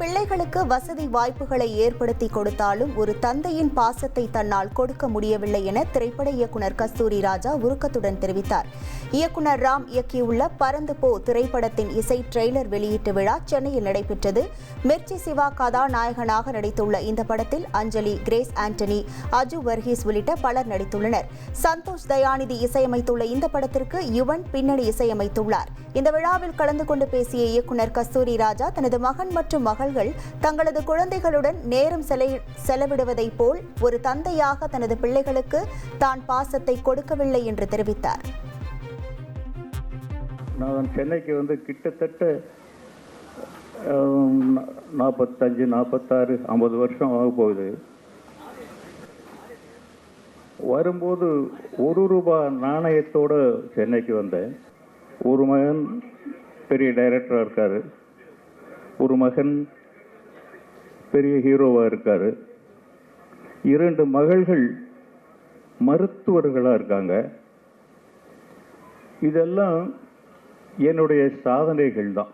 பிள்ளைகளுக்கு வசதி வாய்ப்புகளை ஏற்படுத்தி கொடுத்தாலும் ஒரு தந்தையின் பாசத்தை தன்னால் கொடுக்க முடியவில்லை என திரைப்பட இயக்குனர் கஸ்தூரி ராஜா உருக்கத்துடன் தெரிவித்தார். இயக்குனர் ராம் இயக்கியுள்ள பறந்து போ திரைப்படத்தின் இசை ட்ரெய்லர் வெளியீட்டு விழா சென்னையில் நடைபெற்றது. மிர்ச்சி சிவா கதாநாயகனாக நடித்துள்ள இந்த படத்தில் அஞ்சலி கிரேஸ் ஆண்டனி அஜு வர்கீஸ் உள்ளிட்ட பலர் நடித்துள்ளனர். சந்தோஷ் தயாநிதி இசையமைத்துள்ள இந்த படத்திற்கு யுவன் பின்னணி இசையமைத்துள்ளார். இந்த விழாவில் கலந்து கொண்டு பேசிய இயக்குனர் கஸ்தூரி ராஜா தனது மகன் மற்றும் மகள் மகள்கள் தங்களது குழந்தைகளுடன் நேரம் செலவிடுவதைப் போல் ஒரு தந்தையாக தனது பிள்ளைகளுக்கு தான் பாசத்தை கொடுக்கவில்லை என்று தெரிவித்தார். நான் சென்னைக்கு வந்து கிட்டத்தட்ட நாற்பத்தஞ்சு நாற்பத்தாறு ஐம்பது வருஷம் ஆக போகுது. வரும்போது ஒரு ரூபாய் நாணயத்தோட சென்னைக்கு வந்தேன். ஒரு மகன் பெரிய டைரக்டராக இருக்கார். ஒரு மகன் பெரிய ஹீரோவாக இருக்கார். இரண்டு மகள்கள் மருத்துவர்களாக இருக்காங்க. இதெல்லாம் என்னுடைய சாதனைகள் தான்.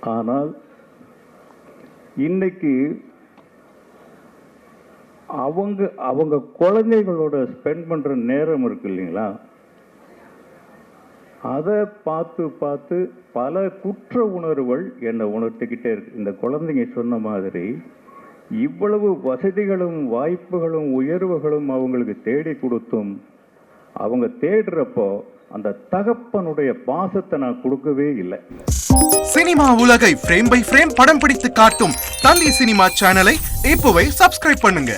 ஆனால் இன்னைக்கு அவங்க அவங்க குழந்தைகளோட ஸ்பெண்ட் பண்ணுற நேரம் இருக்கு இல்லைங்களா? அதை பார்த்து பார்த்து பல குற்ற உணர்வுகள் என்னை உணர்த்திக்கிட்டே இருக்கு. இந்த குழந்தைங்க சொன்ன மாதிரி இவ்வளவு வசதிகளும் வாய்ப்புகளும் உயர்வுகளும் அவங்களுக்கு தேடி கொடுத்தும் அவங்க தேடுறப்போ அந்த தகப்பனுடைய பாசத்தை நான் கொடுக்கவே இல்லை. சினிமா உலகை ஃப்ரேம் பை ஃப்ரேம் படம் பிடித்து காட்டும் தந்தி சினிமா சேனலை இப்போவே சப்ஸ்கிரைப் பண்ணுங்க.